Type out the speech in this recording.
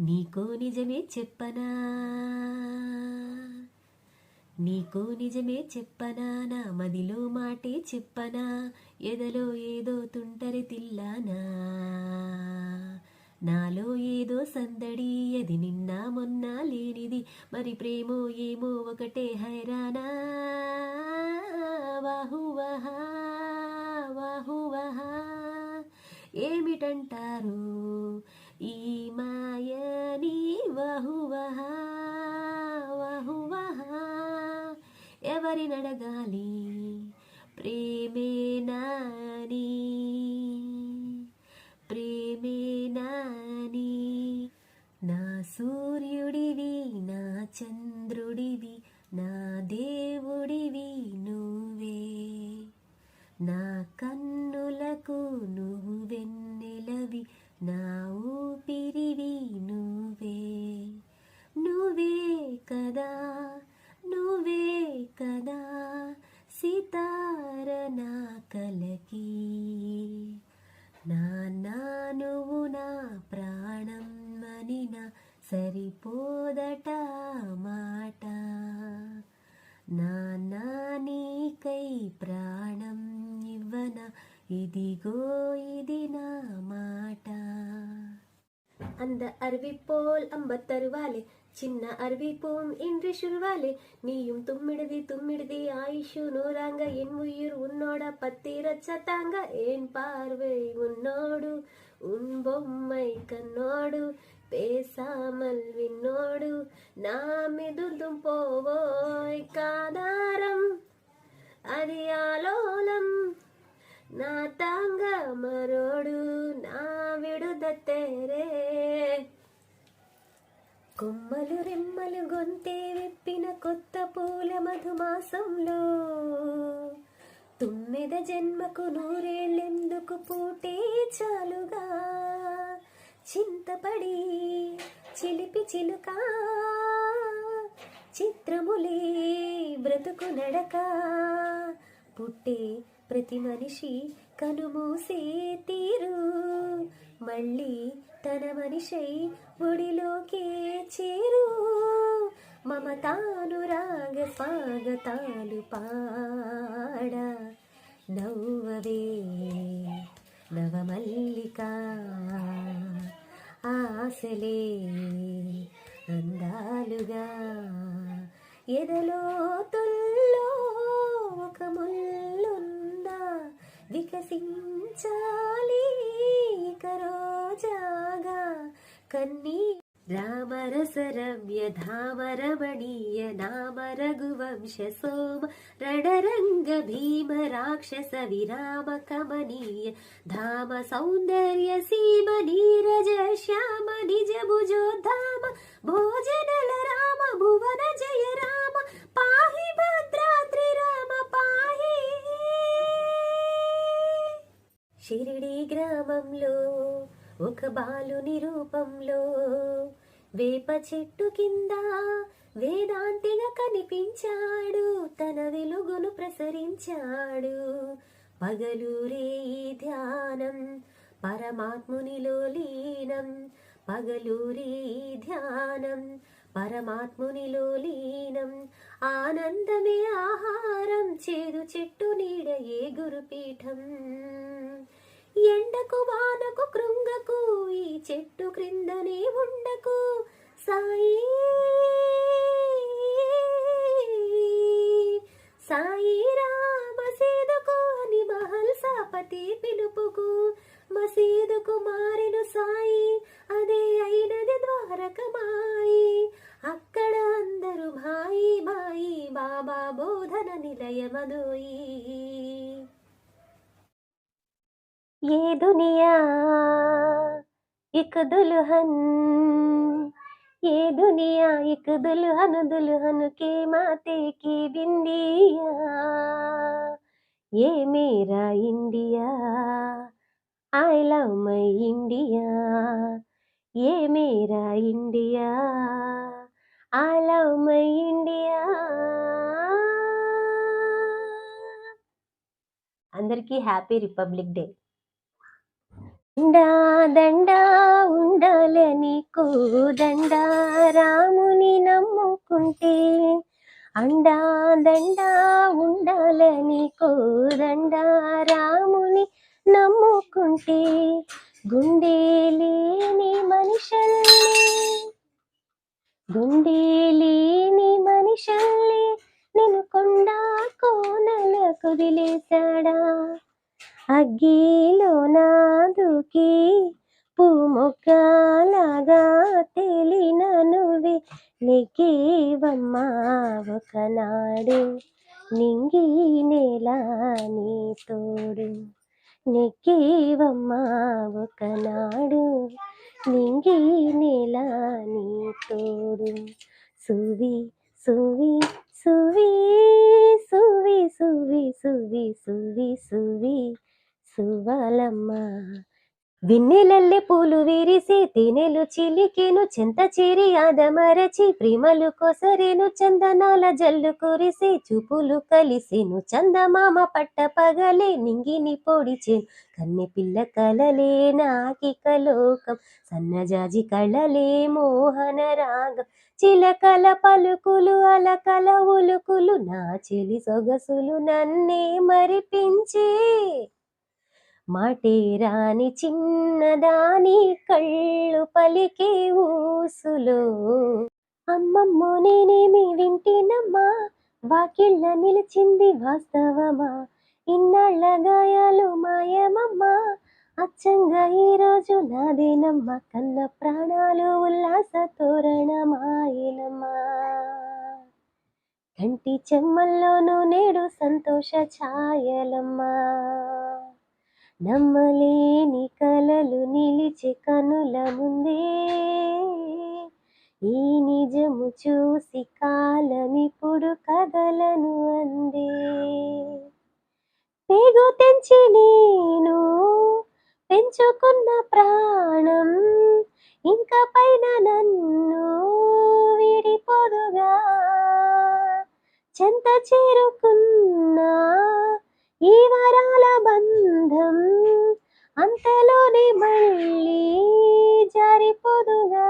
నీకో నిజమే చెప్పనా? నీకో నిజమే చెప్పనా? నా మదిలో మాటే చెప్పనా? ఎదలో ఏదో తుంటరి తిల్లానా? నాలో ఏదో సందడి అది నిన్న మొన్న లేనిది. మరి ప్రేమో ఏమో ఒకటే హైరానా? వాహువహా వాహువహా. ఏమిటంటారు ఈ మా వహువహా వహువహా ఎవరినడగాలి ప్రేమే నాని ప్రేమే నాని నా సూర్యుడివి నా చంద్రుడివి నా దేవుడివి నువ్వే. నా కన్నులకు నువ్వు వెన్నెలవి నా ఊపిరివి కదా నువ్వే కదా సితార నా కలకి. నాన్నా నువ్వు నా ప్రాణం మనిన సరిపోదట మాట. నాన్నా నీకై ప్రాణం ఇవ్వన ఇదిగో ఇది నా మాట. அந்த அருவி போல் அம்பத்தருவாலே சின்ன அருவி போம் இன்று சுருவாலே நீயும் தும்மிடுதி தும்மிடுதி ஆயுஷு நூறாங்க என் உயிர் உன்னோட பத்திரச்சத்தாங்க என் பார்வை உன்னோடு உன் பொம்மை கண்ணோடு பேசாமல் விண்ணோடு. நாம் எதிர்ந்தும் போவோய் காதாரம் அதியாலோலம் நான் தாங்க மரோடு நான் விடுத தேரே. కొమ్మలు రెమ్మలు గొంతే విప్పిన కొత్త పూల మధుమాసంలో. తుమ్మెద జన్మకు నూరేళ్ళెందుకు పూటే చాలుగా. చింతపడి చిలిపి చిలుక. చిత్రములే బ్రతుకు నడక. పుట్టే ప్రతి మనిషి కనుమూసే తీరు. మళ్ళీ తన మనిషై ఒడిలోకే చేరు. మమతానురాగ స్వాగతాలు పాడ. నవ్వవే నవమల్లిక ఆశలే అందాలుగా. ఎదలో తుల్లో ఒక ముల్లుందా వికసించాలి. कन्नी। राम रस रमणीय धाम रघुवंश सोम रणरङ्ग भीम राक्षस विराम कमनीय धाम सौन्दर्य सीम नीरज श्याम निज भुजो धाम भोजन ఒక బాలుని రూపంలో వేప చెట్టు కింద వేదాంతిగా కనిపించాడు. తన వెలుగును ప్రసరించాడు. పగలూరే ఈ ధ్యానం పరమాత్మునిలో లీనం. పగలూరే ఈ ధ్యానం పరమాత్మునిలో లీనం. ఆనందమే ఆహారం చేదు చెట్టు నీడయే గురుపీఠం? ఎండకు వానకు కృంగకు ఈ చెట్టు క్రిందనే ఉండకు. సాయి సాయి రామ అని మహల్ సాపతి పిలుపుకు. మసీదుకు మారిన సాయి అదే అయినది ద్వారకమాయి అక్కడ అందరూ భాయి బాయి బాబా బోధన నిలయమదోయి. ये दुनिया एक दुल्हन ये दुनिया एक दुल्हन दुल्हन के माथे की बिंदिया ये मेरा India I love my India ये मेरा India I love my India అందరికీ హ్యాపీ రిపబ్లిక్ డే దండా దండా ఉండాలని దండ రాముని నమ్ముకుంటే అండా దండా ఉండాలని దండ రాముని నమ్ముకుంటే గుండె లేని మనుషుల్ని గుండె లేని మనుషుల్ని నేను కొండ కోనల కుదిలేశాడా అగ్గిలో నాదుకి పుముక్కలాగా తెలిన నువ్వే నెగ్గేవమ్మా ఒకనాడు నింగి నేల నీ తోడు నెగ్గేవమ్మా ఒకనాడు నింగి నేల నీ తోడు సువి సువి సువి సువి సువి సువి సువి సువి. సువలమ్మ విన్నెలల్లె పూలు విరిసి తినెలు చిలికెను చింత చేరి ఆదమరచి ప్రేమలు కొసరేను చందనాల జల్లు కురిసి చూపులు కలిసెను చందమామ పట్ట పగలే నింగిని పొడిచేను కన్నె పిల్ల కలలే నాకిక లోకం సన్నజాజి కళలే మోహన రాగం చిలకల పలుకులు అలకల ఉలుకులు నా చెలి సొగసులు నన్నే మరిపించే మాటే రాని చిన్నదాని కళ్ళు పలికే ఊసులు. అమ్మమ్మో నేనేమి వింటినమ్మా? వాకిళ్ళ నిలిచింది వాస్తవమా? ఇన్నాళ్ళ గాయాలు మాయమమ్మా? అచ్చంగా ఈరోజు నాదేనమ్మ? కన్న ప్రాణాలు ఉల్లాస తోరణమాయనమ్మా. కంటి చెమ్మల్లోనూ నేడు సంతోష ఛాయలమ్మా. నమ్మలేని కలలు నిలిచి కనుల ముందే. ఈ నిజము చూసి కాలమిప్పుడు కదలను అందే. పేగు తెంచి నేను పెంచుకున్న ప్రాణం ఇంకా పైన నన్ను విడిపోదుగా. చెంత చేరుకున్నా ఈ వరాల బంధం అంతలోనే మళ్ళీ జరిపోదుగా.